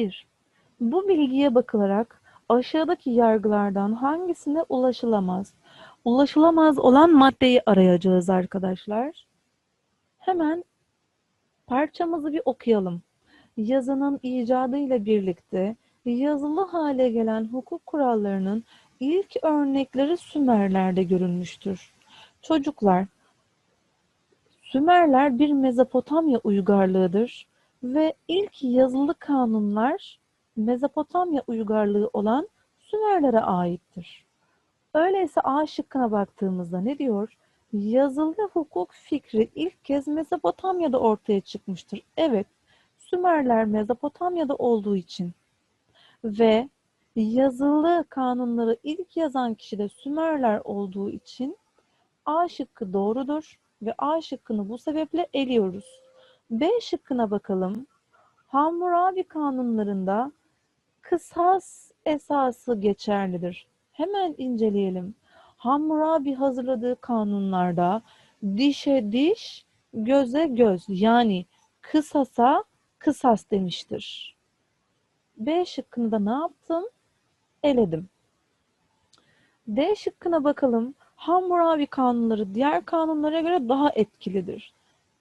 1. Bu bilgiye bakılarak aşağıdaki yargılardan hangisine ulaşılamaz? Ulaşılamaz olan maddeyi arayacağız arkadaşlar. Hemen parçamızı bir okuyalım. Yazının icadıyla birlikte yazılı hale gelen hukuk kurallarının ilk örnekleri Sümerler'de görülmüştür. Çocuklar, Sümerler bir Mezopotamya uygarlığıdır ve ilk yazılı kanunlar Mezopotamya uygarlığı olan Sümerlere aittir. Öyleyse A şıkkına baktığımızda ne diyor? Yazılı hukuk fikri ilk kez Mezopotamya'da ortaya çıkmıştır. Evet, Sümerler Mezopotamya'da olduğu için ve yazılı kanunları ilk yazan kişi de Sümerler olduğu için A şıkkı doğrudur ve A şıkkını bu sebeple eliyoruz. B şıkkına bakalım. Hammurabi kanunlarında kısas esası geçerlidir. Hemen inceleyelim. Hammurabi hazırladığı kanunlarda dişe diş, göze göz yani kısasa kısas demiştir. B şıkkını da ne yaptım? Eledim. D şıkkına bakalım. Hammurabi kanunları diğer kanunlara göre daha etkilidir.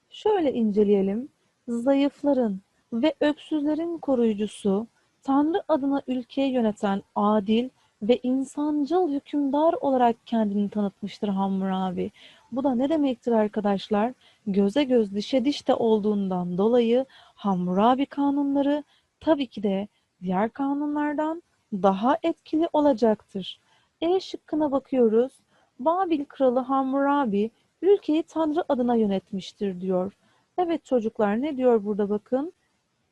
Şöyle inceleyelim. Zayıfların ve öksüzlerin koruyucusu, Tanrı adına ülkeyi yöneten adil ve insancıl hükümdar olarak kendini tanıtmıştır Hammurabi. Bu da ne demektir arkadaşlar? Göze göz dişe diş olduğundan dolayı Hammurabi kanunları tabii ki de diğer kanunlardan daha etkili olacaktır. E şıkkına bakıyoruz. Babil kralı Hammurabi ülkeyi Tanrı adına yönetmiştir diyor. Evet çocuklar ne diyor burada bakın?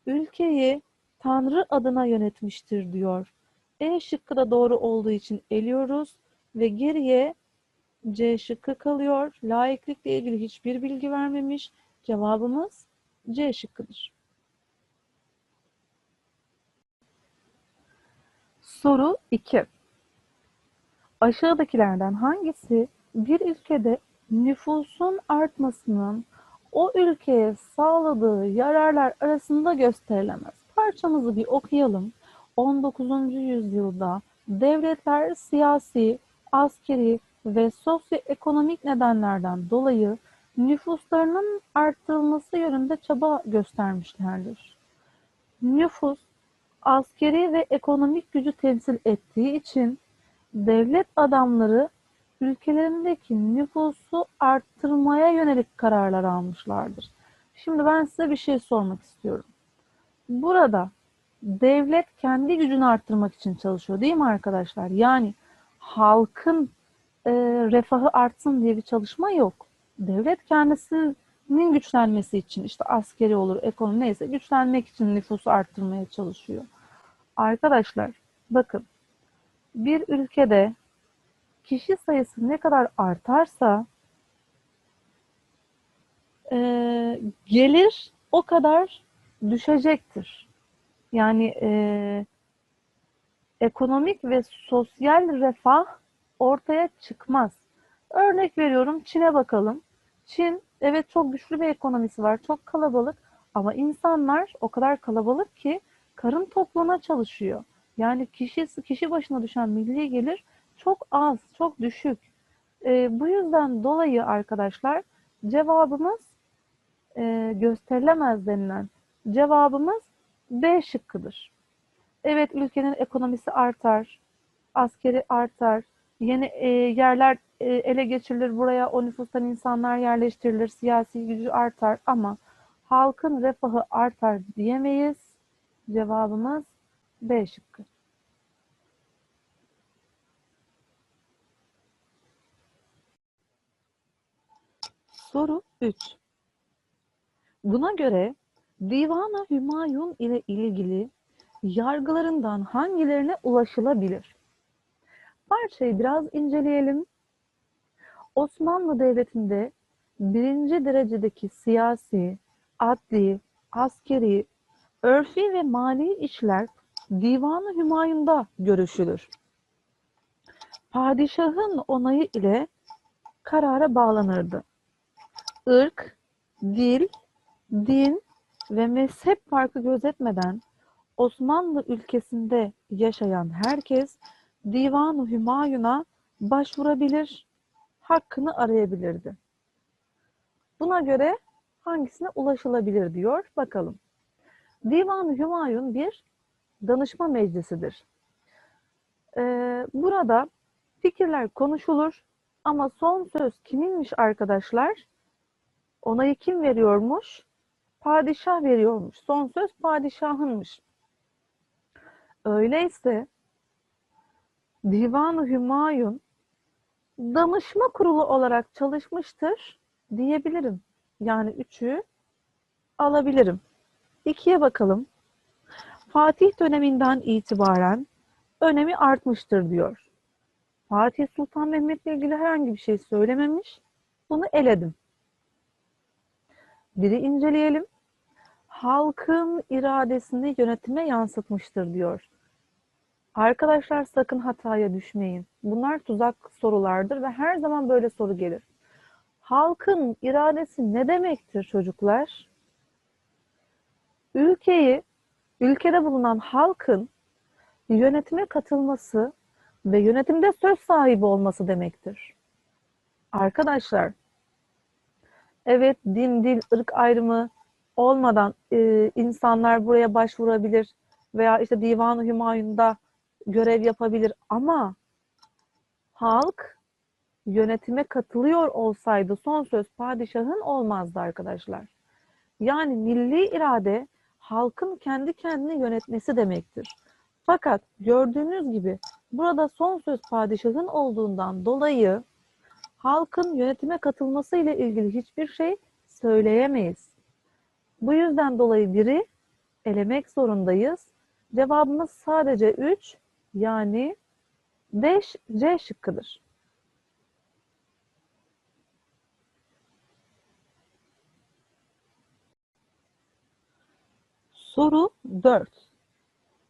Ülkeyi Tanrı adına yönetmiştir diyor. E şıkkı da doğru olduğu için eliyoruz ve geriye C şıkkı kalıyor. Laiklikle ilgili hiçbir bilgi vermemiş. Cevabımız C şıkkıdır. Soru 2. Aşağıdakilerden hangisi bir ülkede nüfusun artmasının o ülkeye sağladığı yararlar arasında gösterilemez? Parçamızı bir okuyalım. 19. yüzyılda devletler siyasi, askeri ve sosyoekonomik nedenlerden dolayı nüfuslarının arttırılması yönünde çaba göstermişlerdir. Nüfus, askeri ve ekonomik gücü temsil ettiği için devlet adamları ülkelerindeki nüfusu arttırmaya yönelik kararlar almışlardır. Şimdi ben size bir şey sormak istiyorum. Burada devlet kendi gücünü arttırmak için çalışıyor değil mi arkadaşlar? Yani halkın e, refahı artsın diye bir çalışma yok. Devlet kendisinin güçlenmesi için işte askeri olur, ekonomi neyse güçlenmek için nüfusu arttırmaya çalışıyor. Arkadaşlar bakın bir ülkede kişi sayısı ne kadar artarsa e, gelir o kadar düşecektir. Yani e, ekonomik ve sosyal refah ortaya çıkmaz. Örnek veriyorum Çin'e bakalım. Çin evet çok güçlü bir ekonomisi var, çok kalabalık ama insanlar o kadar kalabalık ki karın tokluğuna çalışıyor. Yani kişi kişi başına düşen milli gelir çok az, çok düşük. E, bu yüzden dolayı arkadaşlar cevabımız e, gösterilemez denilen cevabımız B şıkkıdır. Evet ülkenin ekonomisi artar, askeri artar, yeni e, yerler e, ele geçirilir, buraya o nüfustan insanlar yerleştirilir, siyasi gücü artar ama halkın refahı artar diyemeyiz. Cevabımız B şıkkı. Soru 3. Buna göre Divan-ı Hümayun ile ilgili yargılarından hangilerine ulaşılabilir? Parçayı biraz inceleyelim. Osmanlı Devleti'nde birinci derecedeki siyasi, adli, askeri, örfi ve mali işler Divan-ı Hümayun'da görüşülür. Padişahın onayı ile karara bağlanırdı. Irk, dil, din ve mezhep farkı gözetmeden Osmanlı ülkesinde yaşayan herkes Divan-ı Hümayun'a başvurabilir, hakkını arayabilirdi. Buna göre hangisine ulaşılabilir diyor. Bakalım. Divan-ı Hümayun bir danışma meclisidir. Ee, burada fikirler konuşulur ama son söz kiminmiş arkadaşlar? Onayı kim veriyormuş? Padişah veriyormuş. Son söz padişahınmış. Öyleyse Divan-ı Hümayun danışma kurulu olarak çalışmıştır diyebilirim. Yani üçü alabilirim. İkiye bakalım. Fatih döneminden itibaren önemi artmıştır diyor. Fatih Sultan Mehmet'le ilgili herhangi bir şey söylememiş. Bunu eledim. Biri inceleyelim. Halkın iradesini yönetime yansıtmıştır diyor. Arkadaşlar sakın hataya düşmeyin. Bunlar tuzak sorulardır ve her zaman böyle soru gelir. Halkın iradesi ne demektir çocuklar? Ülkeyi, ülkede bulunan halkın yönetime katılması ve yönetimde söz sahibi olması demektir. Arkadaşlar, evet din, dil, ırk ayrımı olmadan e, insanlar buraya başvurabilir veya işte Divan-ı Hümayun'da görev yapabilir ama halk yönetime katılıyor olsaydı son söz padişahın olmazdı arkadaşlar. Yani milli irade halkın kendi kendini yönetmesi demektir. Fakat gördüğünüz gibi burada son söz padişahın olduğundan dolayı halkın yönetime katılması ile ilgili hiçbir şey söyleyemeyiz. Bu yüzden dolayı biri elemek zorundayız. Cevabımız sadece 3 yani D, C şıkkıdır. Soru 4.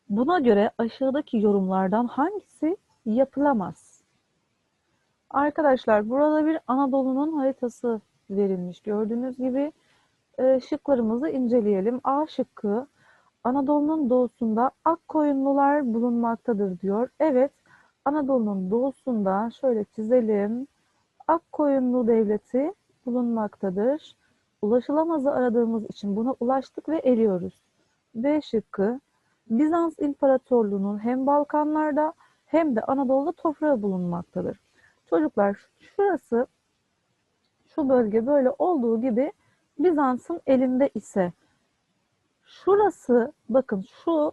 Buna göre aşağıdaki yorumlardan hangisi yapılamaz? Arkadaşlar burada bir Anadolu'nun haritası verilmiş. Gördüğünüz gibi e, şıklarımızı inceleyelim. A şıkkı Anadolu'nun doğusunda Akkoyunlular bulunmaktadır diyor. Evet, Anadolu'nun doğusunda şöyle çizelim. Akkoyunlu devleti bulunmaktadır. Ulaşılamazı aradığımız için buna ulaştık ve eliyoruz. B şıkkı Bizans İmparatorluğu'nun hem Balkanlarda hem de Anadolu'da toprağı bulunmaktadır. Çocuklar şurası şu bölge böyle olduğu gibi Bizans'ın elinde ise şurası bakın şu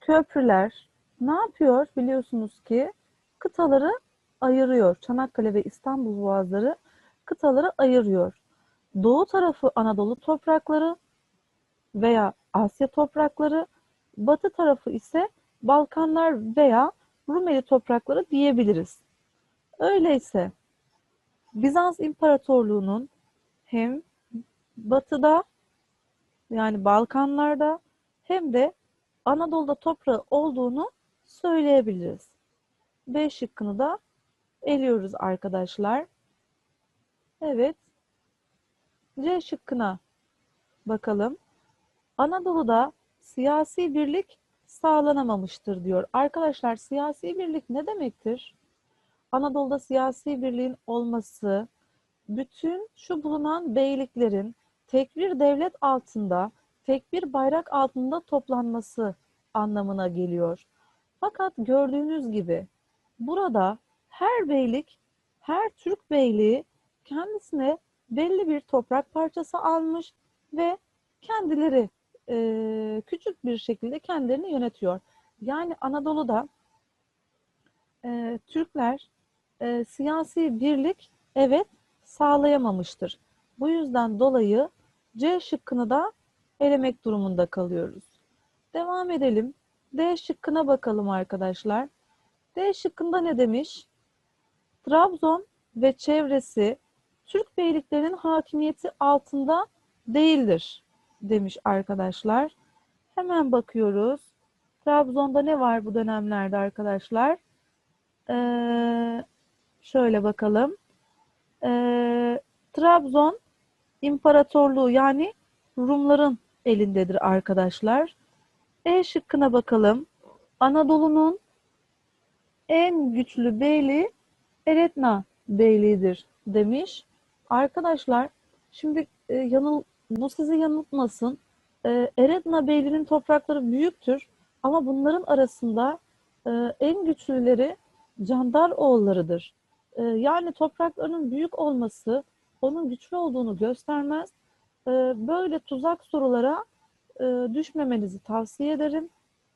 köprüler ne yapıyor biliyorsunuz ki kıtaları ayırıyor. Çanakkale ve İstanbul boğazları kıtaları ayırıyor. Doğu tarafı Anadolu toprakları veya Asya toprakları, batı tarafı ise Balkanlar veya Rumeli toprakları diyebiliriz. Öyleyse Bizans İmparatorluğu'nun hem batıda yani Balkanlarda hem de Anadolu'da toprağı olduğunu söyleyebiliriz. B şıkkını da eliyoruz arkadaşlar. Evet. C şıkkına bakalım. Anadolu'da siyasi birlik sağlanamamıştır diyor. Arkadaşlar siyasi birlik ne demektir? Anadolu'da siyasi birliğin olması, bütün şu bulunan beyliklerin tek bir devlet altında, tek bir bayrak altında toplanması anlamına geliyor. Fakat gördüğünüz gibi burada her beylik, her Türk beyliği kendisine belli bir toprak parçası almış ve kendileri e, küçük bir şekilde kendilerini yönetiyor. Yani Anadolu'da e, Türkler e, siyasi birlik evet sağlayamamıştır. Bu yüzden dolayı C şıkkını da elemek durumunda kalıyoruz. Devam edelim. D şıkkına bakalım arkadaşlar. D şıkkında ne demiş? Trabzon ve çevresi Türk beyliklerinin hakimiyeti altında değildir demiş arkadaşlar. Hemen bakıyoruz. Trabzon'da ne var bu dönemlerde arkadaşlar? Ee, şöyle bakalım. Ee, Trabzon İmparatorluğu yani Rumların elindedir arkadaşlar. E şıkkına bakalım. Anadolu'nun en güçlü beyliği Eretna Beyliği'dir demiş. Arkadaşlar şimdi e, yanıl, bu sizi yanıltmasın. E, Eretna Beyliği'nin toprakları büyüktür ama bunların arasında e, en güçlüleri Candar oğullarıdır. E, yani topraklarının büyük olması onun güçlü olduğunu göstermez. E, böyle tuzak sorulara e, düşmemenizi tavsiye ederim.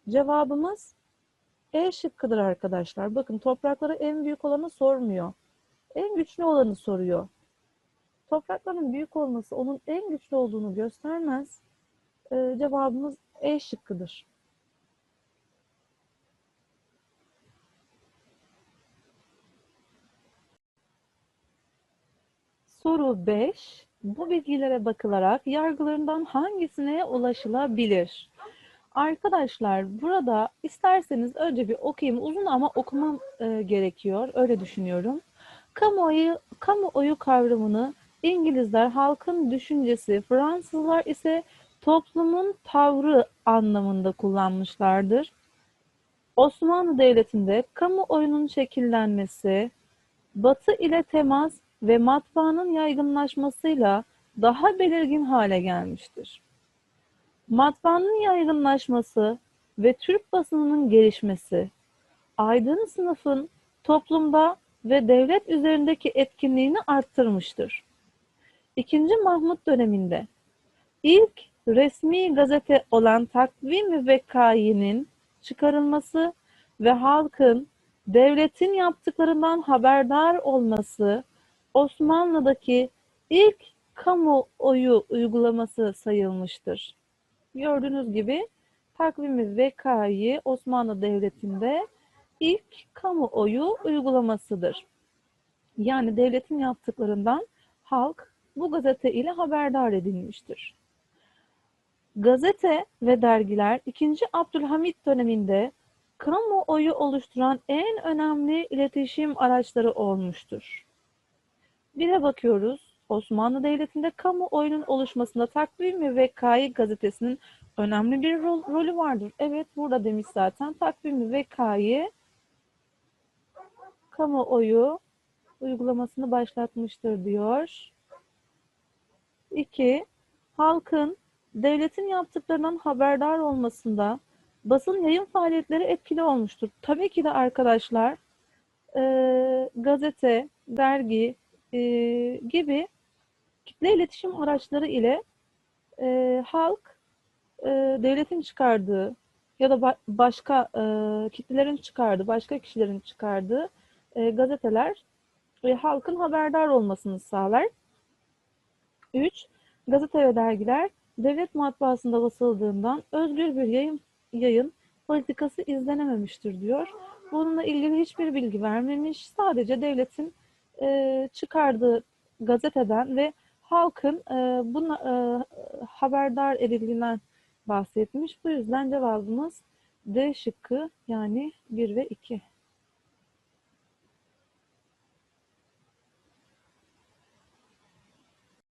Cevabımız E şıkkıdır arkadaşlar. Bakın toprakları en büyük olanı sormuyor. En güçlü olanı soruyor. Toprakların büyük olması onun en güçlü olduğunu göstermez. Ee, cevabımız E şıkkıdır. Soru 5. Bu bilgilere bakılarak yargılarından hangisine ulaşılabilir? Arkadaşlar burada isterseniz önce bir okuyayım. Uzun ama okumam e, gerekiyor. Öyle düşünüyorum. Kamuoyu, kamuoyu kavramını İngilizler halkın düşüncesi, Fransızlar ise toplumun tavrı anlamında kullanmışlardır. Osmanlı Devleti'nde kamuoyunun şekillenmesi, Batı ile temas ve matbaanın yaygınlaşmasıyla daha belirgin hale gelmiştir. Matbaanın yaygınlaşması ve Türk basınının gelişmesi, aydın sınıfın toplumda ve devlet üzerindeki etkinliğini arttırmıştır. İkinci Mahmut döneminde ilk resmi gazete olan Takvim-i Vekai'nin çıkarılması ve halkın devletin yaptıklarından haberdar olması Osmanlı'daki ilk kamuoyu uygulaması sayılmıştır. Gördüğünüz gibi Takvim-i Vekai Osmanlı Devleti'nde ilk kamuoyu uygulamasıdır. Yani devletin yaptıklarından halk bu gazete ile haberdar edilmiştir. Gazete ve dergiler 2. Abdülhamit döneminde kamuoyu oluşturan en önemli iletişim araçları olmuştur. Bire bakıyoruz. Osmanlı Devleti'nde kamuoyunun oluşmasında Takvim ve Vekai gazetesinin önemli bir rol, rolü vardır. Evet burada demiş zaten Takvim ve Vekai kamuoyu uygulamasını başlatmıştır diyor. 2. Halkın devletin yaptıklarından haberdar olmasında basın yayın faaliyetleri etkili olmuştur. Tabii ki de arkadaşlar e, gazete, dergi e, gibi kitle iletişim araçları ile e, halk e, devletin çıkardığı ya da ba başka e, kitlelerin çıkardığı, başka kişilerin çıkardığı e, gazeteler e, halkın haberdar olmasını sağlar. 3. Gazete ve dergiler devlet matbaasında basıldığından özgür bir yayın, yayın politikası izlenememiştir diyor. Bununla ilgili hiçbir bilgi vermemiş. Sadece devletin e, çıkardığı gazeteden ve halkın e, buna e, haberdar edildiğinden bahsetmiş. Bu yüzden cevabımız D şıkkı yani 1 ve 2.